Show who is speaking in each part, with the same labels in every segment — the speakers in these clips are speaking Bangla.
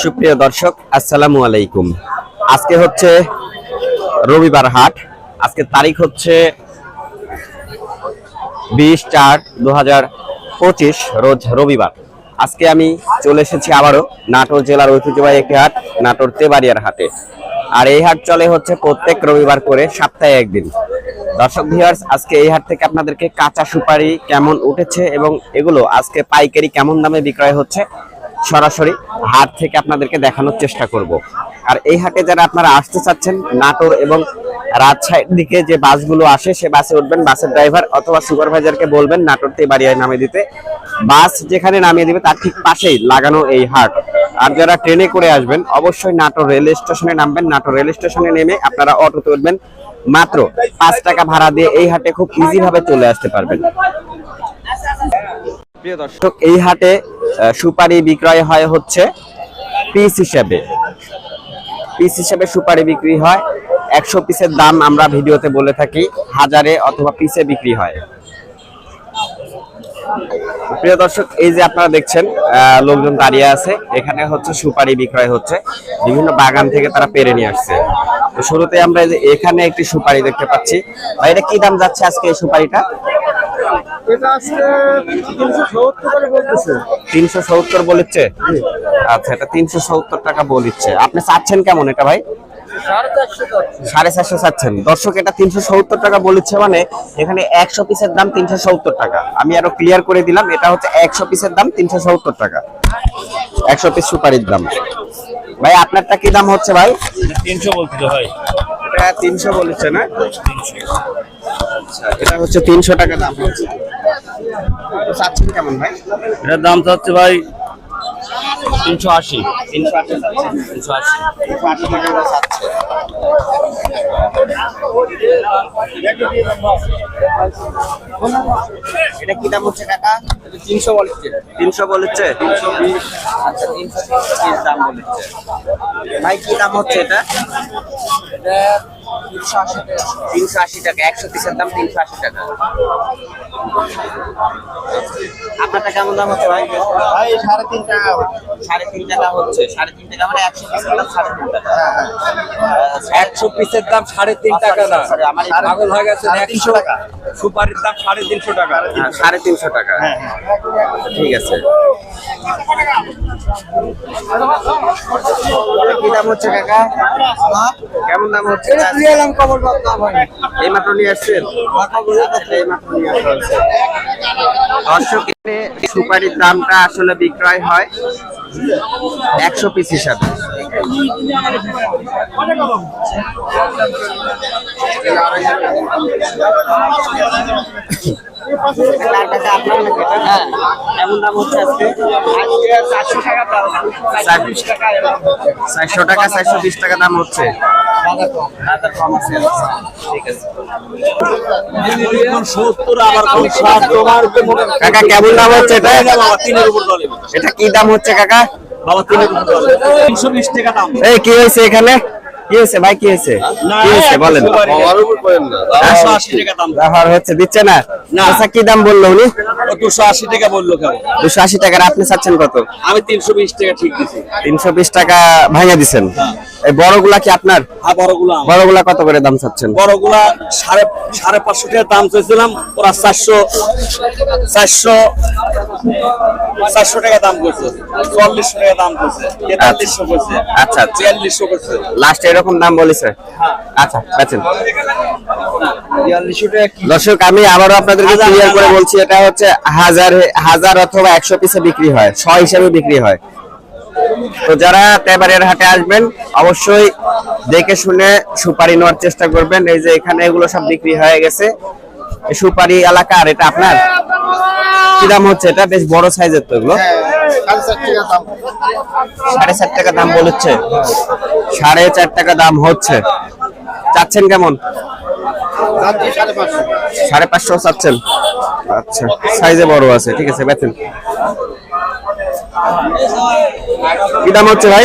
Speaker 1: সুপ্রিয় দর্শক, আসসালামু আলাইকুম। আজকে হচ্ছে রবিবার হাট। আজকে তারিখ হচ্ছে বিশ চার দু পঁচিশ, রোজ রবিবার। আজকে আমি চলে এসেছি আবারও নাটোর জেলার ঐতিহ্যবাহী একটি হাট, নাটোর তেবাড়িয়ার হাটে। আর এই হাট চলে হচ্ছে প্রত্যেক রবিবার করে সপ্তাহে একদিন। দর্শক ভিউয়ার্স আজকে এই হাট থেকে আপনাদেরকে কাঁচা সুপারি কেমন উঠেছে এবং এগুলো আজকে পাইকারি কেমন দামে বিক্রয় হচ্ছে সরাসরি হাট থেকে আপনাদেরকে দেখানোর চেষ্টা করব। আর এই হাটে যারা আপনারা আসতে চাচ্ছেন নাটোর এবং রাজশাহীর দিকে যে বাসগুলো আসে সে বাসে উঠবেন বাসের ড্রাইভার অথবা সুপারভাইজারকে বলবেন নাটোর তেবাড়িয়ায় নামিয়ে দিতে। বাস যেখানে নামিয়ে দিবে তার ঠিক পাশেই লাগানো এই হাট। আর যারা ট্রেনে করে আসবেন অবশ্যই নাটোর রেল স্টেশনে নামবেন। নাটোর রেল স্টেশনে নেমে আপনারা অটোতে উঠবেন। মাত্র পাঁচ টাকা ভাড়া দিয়ে এই হাটে খুব ইজি ভাবে চলে আসতে পারবেন। প্রিয় দর্শক এই হাটে সুপারি বিক্রয় হয় হচ্ছে পিস হিসেবে। পিস হিসেবে সুপারি বিক্রি হয়। একশো পিসের দাম আমরা ভিডিওতে বলে থাকি, হাজারে অথবা পিসে বিক্রি হয়। প্রিয় দর্শক, এই যে আপনারা দেখছেন লোকজন দাঁড়িয়ে আছে, এখানে হচ্ছে সুপারি বিক্রয় হচ্ছে। বিভিন্ন বাগান থেকে তারা পেরে নিয়ে আসছে। তো শুরুতে আমরা এখানে একটি সুপারি দেখতে পাচ্ছি। এটা কি দাম যাচ্ছে আজকে এই সুপারিটা?
Speaker 2: এটা আজকে তিনশো সত্তর করে বলতেছে।
Speaker 1: তিনশো সত্তর বলিচ্ছে? আচ্ছা এটা তিনশো সত্তর টাকা বলিচ্ছে। আপনি চাচ্ছেন কেমন এটা ভাই?
Speaker 2: সাড়ে চারশো
Speaker 1: চাচ্ছেন। দর্শক এটা তিনশো সত্তর টাকা বলিচ্ছে মানে এখানে একশো পিসের দাম তিনশো সত্তর টাকা। আমি আরও ক্লিয়ার করে দিলাম এটা হচ্ছে একশো পিসের দাম তিনশো সত্তর টাকা। একশো পিস সুপারির দাম। ভাই আপনারটা কি দাম হচ্ছে ভাই?
Speaker 2: তিনশো বলছিল ভাই।
Speaker 1: এটা তিনশো বলেছে না? আচ্ছা এটা হচ্ছে তিনশো টাকা দাম হচ্ছে। চাচ্ছেন কেমন ভাই?
Speaker 2: এটার দাম চাচ্ছে ভাই তিনশো আশি।
Speaker 1: তিনশো আশি
Speaker 2: তিনশো আশি।
Speaker 1: তিনশো আশি টাকা চাচ্ছে। এটা কি দাম হচ্ছে কাকা? তিনশো বলেছে। তিনশো বলেছে? তিনশো বিশ আচ্ছা তিনশো দাম বলেছে। ভাই কি দাম হচ্ছে এটা তিনশো আশি টাকা একশো পিসের দাম তিনশো আশি টাকা। আপনারটা কেমন দাম হচ্ছে ভাই?
Speaker 2: ভাই সাড়ে তিন টাকা।
Speaker 1: সাড়ে তিন টাকা হচ্ছে সাড়ে তিন টাকা মানে একশো পিসের দাম সাড়ে তিন টাকা।
Speaker 3: একশো পিসের দাম সাড়ে তিন টাকা না।
Speaker 1: আমার এই-
Speaker 3: পাগল হয়ে গেছে একশো
Speaker 2: টাকা।
Speaker 3: সুপারির দাম সাড়ে তিনশো টাকা।
Speaker 1: হ্যাঁ, সাড়ে তিনশো টাকা। ঠিক আছে। কি দাম হচ্ছে কাকা? কেমন দাম হচ্ছে? এই মাত্র নিয়ে আসছেন। দর্শক সুপারির দামটা আসলে বিক্রয় হয়। একশো পিস হিসাবে। কার কাছে আপনার নাকি এটা? হ্যাঁ। কেমন দাম হচ্ছে আজকে চারশো টাকা চারশো টাকা চারশো বিশ টাকা দাম হচ্ছে কাকা কেমন দাম হচ্ছে এটা কি দাম হচ্ছে কাকা
Speaker 3: বাবা তিনের উপর তিনশো বিশ টাকা দাম
Speaker 1: এই কি হয়েছে এখানে কি হয়েছে? ভাই কি হয়েছে? কি হয়েছে? বলেন। ব্যবহার হচ্ছে দিচ্ছে না?
Speaker 3: না।
Speaker 1: আচ্ছা কি দাম বলল উনি?
Speaker 3: দুশো আশি টাকা বলল
Speaker 1: দুশো আশি টাকার আপনি চাচ্ছেন কত?
Speaker 3: আমি তিনশো বিশ টাকা ঠিক দিচ্ছি
Speaker 1: তিনশো বিশ টাকা ভাঙে দিচ্ছেন এই বড়গুলা কি আপনার?
Speaker 3: হ্যাঁ বড়গুলো
Speaker 1: বড়গুলা কত করে দাম চাচ্ছেন?
Speaker 3: বড়গুলা সাড়ে সাড়ে পাঁচশো টাকা দাম চাইছিলাম ওরা চারশো চারশো চারশো টাকা দাম করছে চল্লিশশো টাকা দাম করছে তেতাল্লিশশো করছে
Speaker 1: আচ্ছা আচ্ছা।
Speaker 3: করছে।
Speaker 1: লাস্ট এরকম দাম বলেছে? আচ্ছা দর্শক আমি আবারও আপনাদেরকে ক্লিয়ার করে বলছি এটা হচ্ছে হাজার হাজার অথবা একশো পিসে বিক্রি হয় ছ হিসাবে বিক্রি হয়। তো যারা তেবারের হাটে আসবেন, অবশ্যই দেখে শুনে সুপারি নেওয়ার চেষ্টা করবেন। এই যে এখানে এগুলো সব বিক্রি হয়ে গেছে। সুপারি এলাকা, আর এটা আপনার? কি দাম হচ্ছে এটা? বেশ বড় সাইজের তো এগুলো। সাড়ে চার টাকা দাম বলেছে। সাড়ে চার টাকা দাম হচ্ছে। চাচ্ছেন কেমন? সাড়ে পাঁচশো চাচ্ছেন। আচ্ছা সাইজে বড় আছে, ঠিক আছে বেতন কি দাম হচ্ছে ভাই?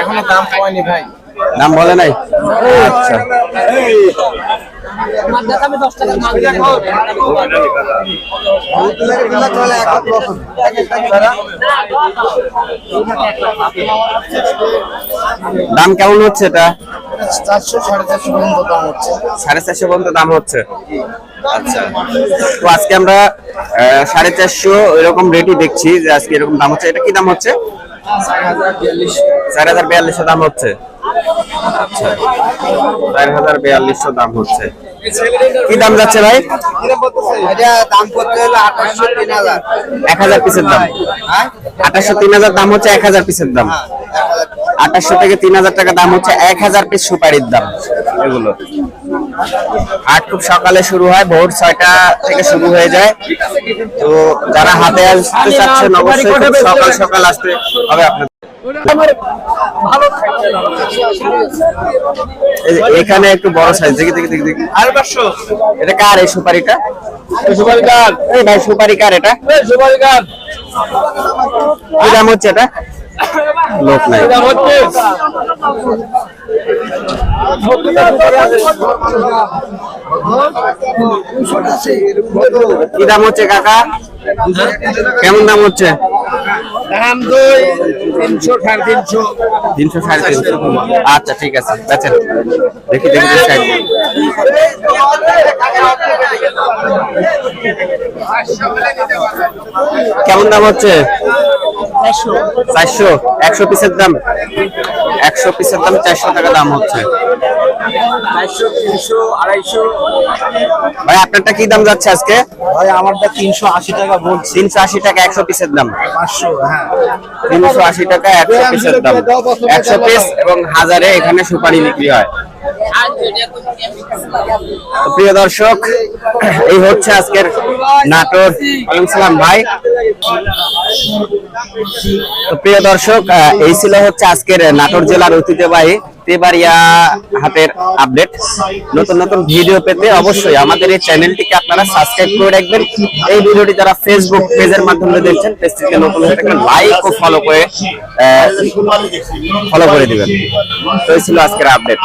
Speaker 2: এখনও দাম পাইনি ভাই।
Speaker 1: দাম বলে নাই? আচ্ছা। দাম কেমন হচ্ছে এটা?
Speaker 2: চারশো সাড়ে চারশো পর্যন্ত দাম হচ্ছে
Speaker 1: সাড়ে চারশো পর্যন্ত দাম হচ্ছে। আচ্ছা। তো আজকে আমরা সাড়ে চারশো এরকম রেটই দেখছি যে আজকে এরকম দাম হচ্ছে। এটা কি দাম হচ্ছে? চার হাজার বিয়াল্লিশশো দাম হচ্ছে। আচ্ছা। চার হাজার বিয়াল্লিশশো দাম হচ্ছে। কি দাম যাচ্ছে ভাই? এক হাজার পিসের দাম।
Speaker 2: হ্যাঁ?
Speaker 1: আঠাশশো তিন হাজার দাম হচ্ছে এক হাজার পিসের দাম। আঠাশশো থেকে তিন হাজার টাকা দাম হচ্ছে এক হাজার পিস সুপারির দাম। এগুলো। হাট খুব সকালে শুরু হয় ভোর ছয়টা থেকে শুরু হয়ে যায়। তো যারা হাতে আসতে চাচ্ছেন অবশ্যই সকাল সকাল আসতে হবে আপনাদের। এখানে একটু বড় সাইজ দেখি দেখি দেখি দেখি।
Speaker 3: আর পাঁচশো।
Speaker 1: এটা কার? এই সুপারিটা সুপারি কার? এই ভাই সুপারি কার এটা?
Speaker 3: সুপারি গান
Speaker 1: কি দাম হচ্ছে এটা? লোক নাই। কি দাম হচ্ছে কাকা? কেমন দাম হচ্ছে?
Speaker 3: দাম দুই তিনশো সাড়ে তিনশো।
Speaker 1: তিনশো সাড়ে তিনশো। আচ্ছা ঠিক আছে বেচেন। দেখি দেখি কেমন দাম হচ্ছে? চারশো। একশো পিসের দাম। একশো পিসের দাম চারশো টাকা দাম হচ্ছে। ভাই আপনারটা কি দাম যাচ্ছে আজকে?
Speaker 2: ভাই আমারটা তিনশো আশি টাকা বলছি।
Speaker 1: তিনশো আশি টাকা একশো পিসের দাম।
Speaker 2: হ্যাঁ।
Speaker 1: তিনশো আশি টাকা একশো পিসের দাম। একশো পিস এবং হাজারে এখানে সুপারি বিক্রি হয়। প্রিয় দর্শক এই হচ্ছে আজকের নাটোর। ওয়ালাইকুম সালাম ভাই। তো প্রিয় দর্শক এই ছিল হচ্ছে আজকের নাটোর জেলার ঐতিহ্যবাহী তেবাড়িয়া হাটের আপডেট। নতুন নতুন ভিডিও পেতে অবশ্যই আমাদের এই চ্যানেলটিকে আপনারা সাবস্ক্রাইব করে রাখবেন। এই ভিডিওটি যারা ফেসবুক পেজের মাধ্যমে দেখছেন পেজটিকে নতুন লাইক ও ফলো করে ফলো করে দিবেন। তো এই ছিল আজকের আপডেট